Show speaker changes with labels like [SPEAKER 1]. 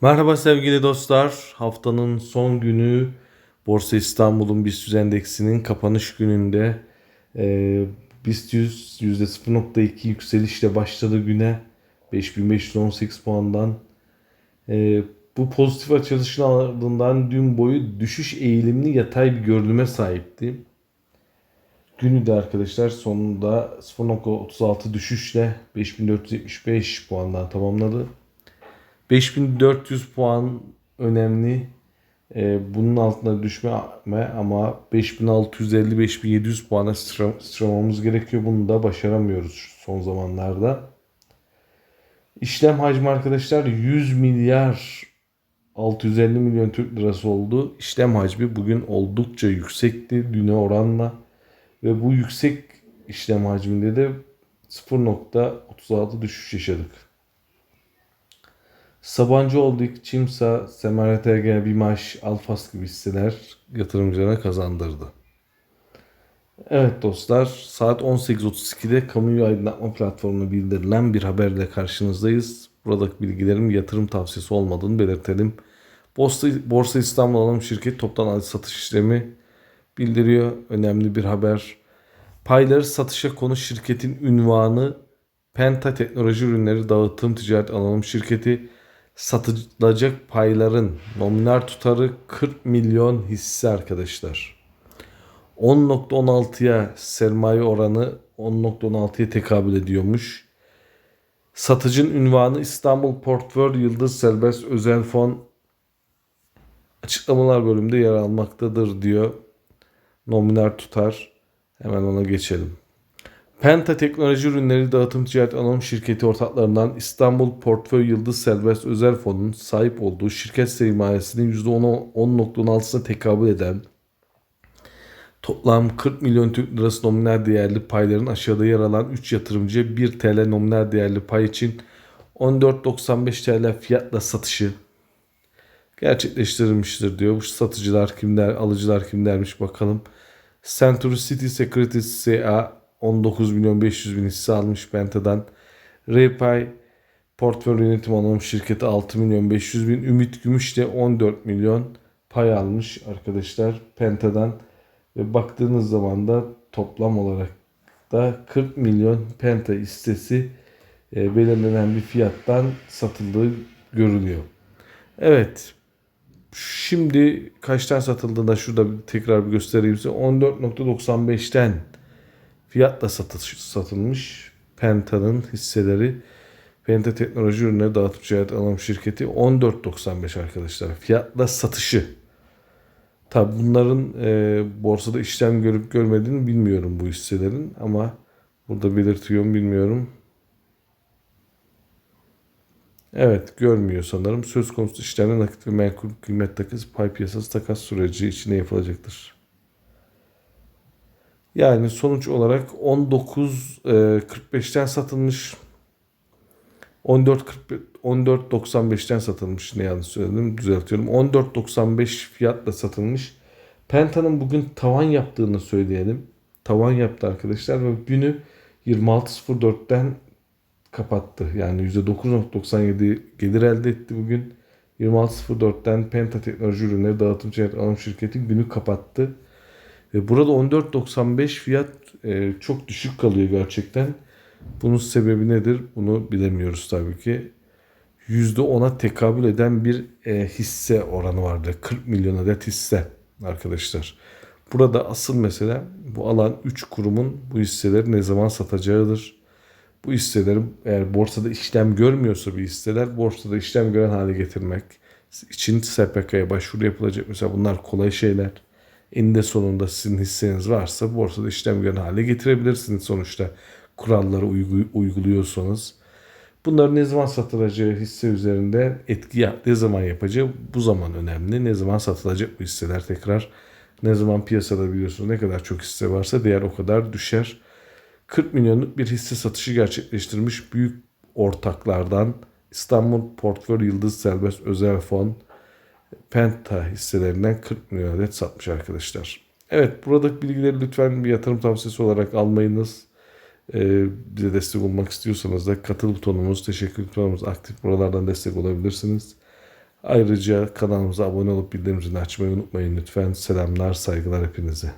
[SPEAKER 1] Merhaba sevgili dostlar. Haftanın son günü Borsa İstanbul'un BIST endeksinin kapanış gününde e, BIST 100 %0.2 yükselişle başladı güne 5518 puandan. E, bu pozitif açılışın ardından dün boyu düşüş eğilimli yatay bir görünüme sahipti. Günü de arkadaşlar sonunda 0.36 düşüşle 5475 puandan tamamladı. 5400 puan önemli. Ee, bunun altına düşme ama 5650-5700 puana sıçra- sıçramamız gerekiyor. Bunu da başaramıyoruz son zamanlarda. İşlem hacmi arkadaşlar 100 milyar 650 milyon Türk lirası oldu. İşlem hacmi bugün oldukça yüksekti düne oranla. Ve bu yüksek işlem hacminde de 0.36 düşüş yaşadık. Sabancı olduk, Çimsa, Semaret Ege, Bimaş, Alfas gibi hisseler yatırımcılarına kazandırdı. Evet dostlar saat 18.32'de kamuyu aydınlatma platformuna bildirilen bir haberle karşınızdayız. Buradaki bilgilerim yatırım tavsiyesi olmadığını belirtelim. Borsa, Borsa İstanbul Alım Şirketi toptan alış satış işlemi bildiriyor. Önemli bir haber. Payları satışa konu şirketin ünvanı Penta Teknoloji Ürünleri Dağıtım Ticaret Anonim Şirketi satılacak payların nominal tutarı 40 milyon hisse arkadaşlar. 10.16'ya sermaye oranı 10.16'ya tekabül ediyormuş. Satıcın ünvanı İstanbul Portföy Yıldız Serbest Özel Fon açıklamalar bölümünde yer almaktadır diyor. Nominal tutar. Hemen ona geçelim. Penta Teknoloji Ürünleri Dağıtım Ticaret Anonim Şirketi ortaklarından İstanbul Portföy Yıldız Serbest Özel Fonu'nun sahip olduğu şirket sermayesinin %10.16'sına tekabül eden toplam 40 milyon Türk lirası nominal değerli payların aşağıda yer alan 3 yatırımcıya 1 TL nominal değerli pay için 14.95 TL fiyatla satışı gerçekleştirilmiştir diyor. Bu satıcılar kimler, alıcılar kimlermiş bakalım. Century City Securities SA 19 milyon 500 bin hisse almış Penta'dan. Repay portföy yönetim anonim şirketi 6 milyon 500 bin. Ümit Gümüş de 14 milyon pay almış arkadaşlar Penta'dan. Ve baktığınız zaman da toplam olarak da 40 milyon Penta hissesi e, belirlenen bir fiyattan satıldığı görülüyor. Evet. Şimdi kaçtan satıldığında şurada tekrar bir göstereyim size. 14.95'ten fiyatla satış, satılmış Penta'nın hisseleri Penta Teknoloji Ürünleri Dağıtım Ticaret Anonim Şirketi 14.95 arkadaşlar. Fiyatla satışı. Tabi bunların e, borsada işlem görüp görmediğini bilmiyorum bu hisselerin ama burada belirtiyorum bilmiyorum. Evet görmüyor sanırım. Söz konusu işlemde nakit ve menkul kıymet takası pay piyasası takas süreci içinde yapılacaktır. Yani sonuç olarak 19.45'ten satılmış. 14.95'ten satılmış ne yanlış söyledim düzeltiyorum. 14.95 fiyatla satılmış. Penta'nın bugün tavan yaptığını söyleyelim. Tavan yaptı arkadaşlar ve günü 26.04'ten kapattı. Yani %9.97 gelir elde etti bugün. 26.04'ten Penta Teknoloji Ürünleri Dağıtım Ticaret Anonim Şirketi günü kapattı. Ve burada 14.95 fiyat e, çok düşük kalıyor gerçekten. Bunun sebebi nedir? Bunu bilemiyoruz tabii ki. %10'a tekabül eden bir e, hisse oranı vardı. 40 milyon adet hisse arkadaşlar. Burada asıl mesele bu alan 3 kurumun bu hisseleri ne zaman satacağıdır. Bu hisseleri eğer borsada işlem görmüyorsa bir hisseler borsada işlem gören hale getirmek için SPK'ya başvuru yapılacak. Mesela bunlar kolay şeyler. Eninde sonunda sizin hisseniz varsa borsada işlem gören hale getirebilirsiniz sonuçta kuralları uygu- uyguluyorsanız. Bunların ne zaman satılacağı hisse üzerinde etki ne zaman yapacağı bu zaman önemli. Ne zaman satılacak bu hisseler tekrar. Ne zaman piyasada biliyorsunuz ne kadar çok hisse varsa değer o kadar düşer. 40 milyonluk bir hisse satışı gerçekleştirmiş büyük ortaklardan İstanbul Portföy Yıldız Serbest Özel Fon Penta hisselerinden 40 milyon adet satmış arkadaşlar. Evet buradaki bilgileri lütfen bir yatırım tavsiyesi olarak almayınız. Ee, bize destek olmak istiyorsanız da katıl butonumuz, teşekkür butonumuz aktif. Buralardan destek olabilirsiniz. Ayrıca kanalımıza abone olup bildirim zilini açmayı unutmayın lütfen. Selamlar, saygılar hepinize.